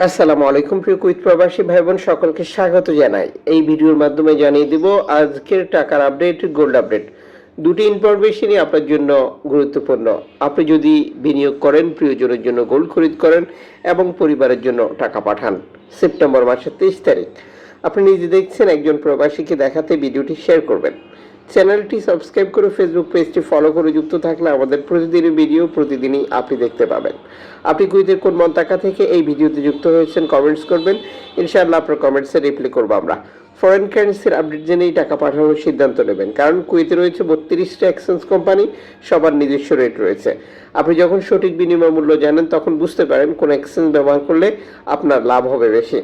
আসসালামু আলাইকুম, প্রিয় কুইত প্রবাসী ভাই বোন সকলকে স্বাগত জানাই। এই ভিডিওর মাধ্যমে জানিয়ে দিব আজকের টাকার আপডেট গোল্ড আপডেট দুটি ইনফরমেশনই আপনার জন্য গুরুত্বপূর্ণ। আপনি যদি বিনিয়োগ করেন, প্রিয়জনের জন্য গোল্ড খরিদ করেন এবং পরিবারের জন্য টাকা পাঠান। সেপ্টেম্বর মাসের তেইশ তারিখ। আপনি নিজে দেখছেন, একজন প্রবাসীকে দেখাতে ভিডিওটি শেয়ার করবেন। চ্যানেলটি সাবস্ক্রাইব করে ফেসবুক পেজটি ফলো করে যুক্ত থাকলে আমাদের প্রতিদিনের ভিডিও প্রতিদিনই আপনি দেখতে পাবেন। আপনি কুইতের কোন মন্তাকা থেকে এই ভিডিওতে যুক্ত হয়েছেন কমেন্টস করবেন। ইনশাআল্লাহ আপনার কমেন্টসে রিপ্লাই করব আমরা। ফরেন কারেন্সির আপডেট জেনেই টাকা পাঠানোর সিদ্ধান্ত নেবেন। কারণ কুইতে রয়েছে বত্রিশটা এক্সচেঞ্জ কোম্পানি সবার নিজস্ব রেট রয়েছে। আপনি যখন সঠিক বিনিময় মূল্য জানেন, তখন বুঝতে পারেন কোন এক্সচেঞ্জ ব্যবহার করলে আপনার লাভ হবে বেশি।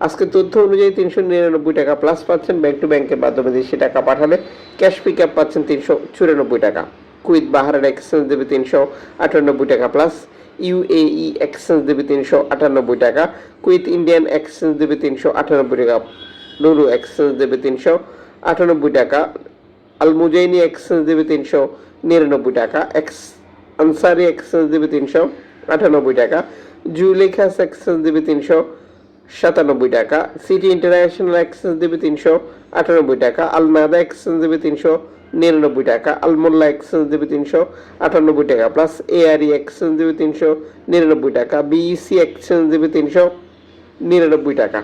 আজকে তথ্য অনুযায়ী তিনশো নিরানব্বই টাকা প্লাস পাচ্ছেন ব্যাংক টু ব্যাংকের মাধ্যমে দেশি টাকা পাঠালে ক্যাশ পিক আপ পাচ্ছেন তিনশো চুরানব্বই টাকা। কুইত বাহারের এক্সচেঞ্জ দেবে তিনশো আটানব্বই টাকা প্লাস ইউএই এক্সচেঞ্জ দেবে তিনশো আটানব্বই টাকা কুইত ইন্ডিয়ান এক্সচেঞ্জ দেবে তিনশো আটানব্বই টাকা নুরু এক্সচেঞ্জ দেবে তিনশো আটানব্বই টাকা আলমুজাইনি এক্সচেঞ্জ দেবে তিনশো নিরানব্বই টাকা এক্স আনসারি এক্সচেঞ্জ দেবে তিনশো আটানব্বই টাকা জুলেখাস এক্সচেঞ্জ দেবে তিনশো সাতানব্বই টাকা সিটি ইন্টারন্যাশনাল এক্সচেঞ্জ দেবে তিনশো আটানব্বই টাকা আলমাদা এক্সচেঞ্জ দেবে তিনশো নিরানব্বই টাকা আলমোল্লা এক্সচেঞ্জ দেবে তিনশো আটানব্বই টাকা প্লাস এআরই এক্সচেঞ্জ দেবে তিনশো নিরানব্বই টাকা বিইসি এক্সচেঞ্জ দেবে তিনশো নিরানব্বই টাকা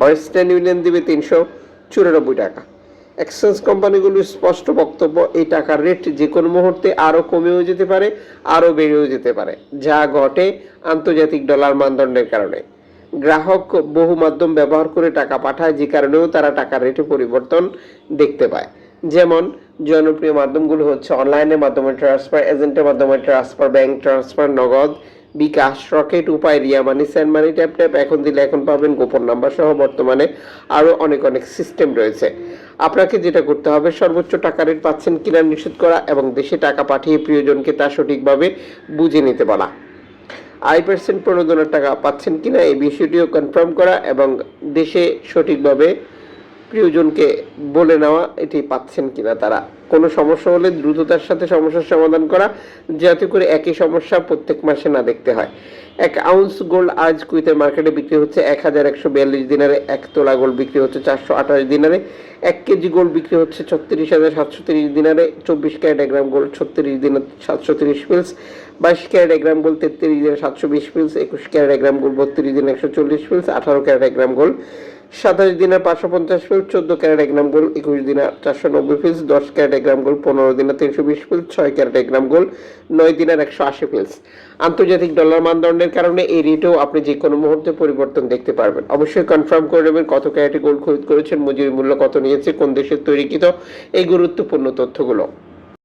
ওয়েস্টার্ন ইউনিয়ন দেবে তিনশো চুরানব্বই টাকা। এক্সচেঞ্জ কোম্পানিগুলির স্পষ্ট বক্তব্য, এই টাকার রেট যে কোনো মুহূর্তে আরও কমেও যেতে পারে, আরও বেড়েও যেতে পারে, যা ঘটে আন্তর্জাতিক ডলার মানদণ্ডের কারণে। গ্রাহক বহু মাধ্যম ব্যবহার করে টাকা পাঠায়, যে কারণেও তারা টাকার রেটে পরিবর্তন দেখতে পায়। যেমন, জনপ্রিয় মাধ্যমগুলো হচ্ছে অনলাইনের মাধ্যমে ট্রান্সফার এজেন্টের মাধ্যমে transfer bank transfer Nagad, bKash, Rocket, Upay, Ria money send money tap tap এখন দিলে এখন পাবেন গোপন নাম্বার সহ বর্তমানে আরও অনেক অনেক সিস্টেম রয়েছে। আপনাকে যেটা করতে হবে, সর্বোচ্চ টাকা রেট পাচ্ছেন কিনা নিশ্চিত করা এবং দেশে টাকা পাঠিয়ে প্রিয়জনকে তা সঠিকভাবে বুঝে নিতে বলা। আই পার্সেন্ট প্রণোদনার টাকা পাচ্ছেন কিনা এই বিষয়টিও কনফার্ম করা এবং দেশে সঠিকভাবে প্রিয়জনকে বলে নেওয়া এটি পাচ্ছেন কিনা তারা। কোনো সমস্যা হলে দ্রুততার সাথে সমস্যার সমাধান করা, যাতে করে একই সমস্যা প্রত্যেক মাসে না দেখতে হয়। এক আউন্স গোল্ড আজ কুইতের মার্কেটে বিক্রি হচ্ছে এক হাজার একশো বিয়াল্লিশ দিনারে, এক তোলা গোল্ড বিক্রি হচ্ছে চারশো আঠাশ দিনারে, এক কেজি গোল্ড বিক্রি হচ্ছে ছত্রিশ হাজার সাতশো তিরিশ দিনারে, চব্বিশ ক্যারেট এক গ্রাম গোল্ড ছত্রিশ দিনে সাতশো তিরিশ পিলস, বাইশ ক্যারেট এক গ্রাম গোল্ড তেত্রিশ দিনে সাতশো বিশ পিলস, একুশ ক্যারেট এক গ্রাম গোল্ড বত্রিশ দিনে একশো চল্লিশ পিলস, আঠারো ক্যারেট এক গ্রাম গোল্ড সাতাশ দিনের পাঁচশো পঞ্চাশ ফিল, চোদ্দ ক্যারেট এক গ্রাম গোল্ড একুশ দিনের চারশো নব্বই পিলস দশ ক্যারেট এক গ্রাম গোল্ড পনেরো দিনের তিনশো বিশ ফিল, ছয় ক্যারেট এক গ্রাম গোল্ড নয় দিনের একশো আশি পিলস আন্তর্জাতিক ডলার মানদণ্ডের কারণে এই রেটেও আপনি যে কোনো মুহূর্তে পরিবর্তন দেখতে পারবেন। অবশ্যই কনফার্ম করে নেবেন কত ক্যারেটে গোল খরিদ করেছেন, মজুরি মূল্য কত নিয়েছে, কোন দেশের তৈরিকৃত এই গুরুত্বপূর্ণ তথ্যগুলো।